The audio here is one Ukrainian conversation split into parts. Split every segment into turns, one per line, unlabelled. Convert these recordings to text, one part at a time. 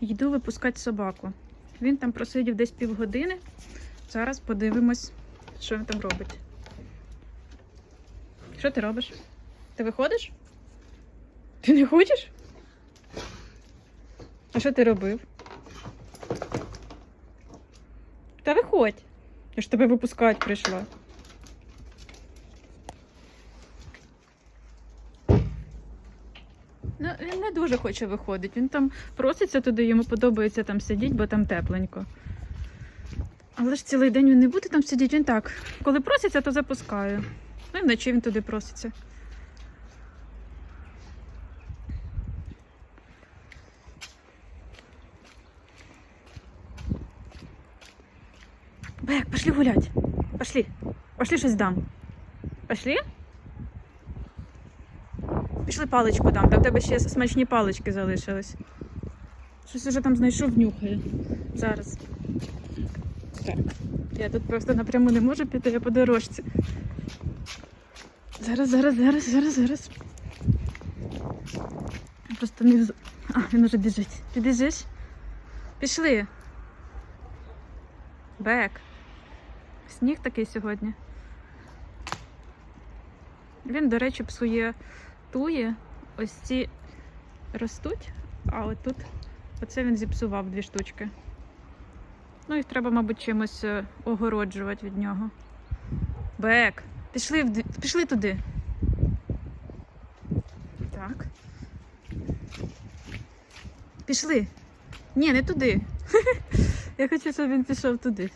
Йду випускати собаку. Він там просидів десь півгодини. Зараз подивимось, що він там робить. Що ти робиш? Ти виходиш? Ти не хочеш? А що ти робив? Та виходь. Я ж тебе випускати прийшла. Ну, він не дуже хоче виходити. Він там проситься туди, йому подобається там сидіти, бо там тепленько. Але ж цілий день він не буде там сидіти, він так. Коли проситься, то запускаю. Ну і вночі він туди проситься. Бек, пошли гулять. Пошли. Пошли щось дам. Пошли? Пішли паличку дам, там в тебе ще смачні палички залишились. Щось уже там знайшов, нюхає. Зараз. Так. Я тут просто напряму не можу піти, я по дорожці. Зараз, зараз, зараз, зараз, зараз. Просто не вз... А, він уже біжить. Ти біжиш? Пішли. Бек. Сніг такий сьогодні. Він, до речі, псує туї. Ось ці ростуть, а от тут оце він зіпсував дві штучки. Ну, їх треба, мабуть, чимось е, огороджувати від нього. Бек, пішли, в пішли туди. Так. Пішли. Ні, не туди. Я хочу, щоб він пішов туди.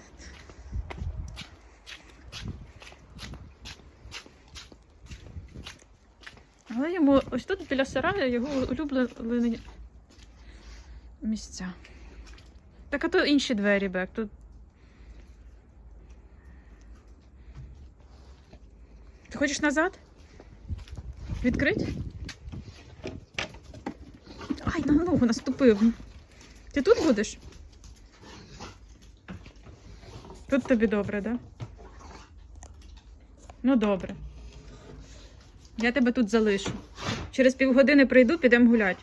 Але йому ось тут біля сараю його улюблені місця. Так, а то інші двері, Бек. Тут. Ти хочеш назад? Відкрить? Ай, на ногу наступив. Ти тут будеш? Тут тобі добре, так? Да? Ну, добре. Я тебе тут залишу. Через півгодини прийду, підемо гуляти.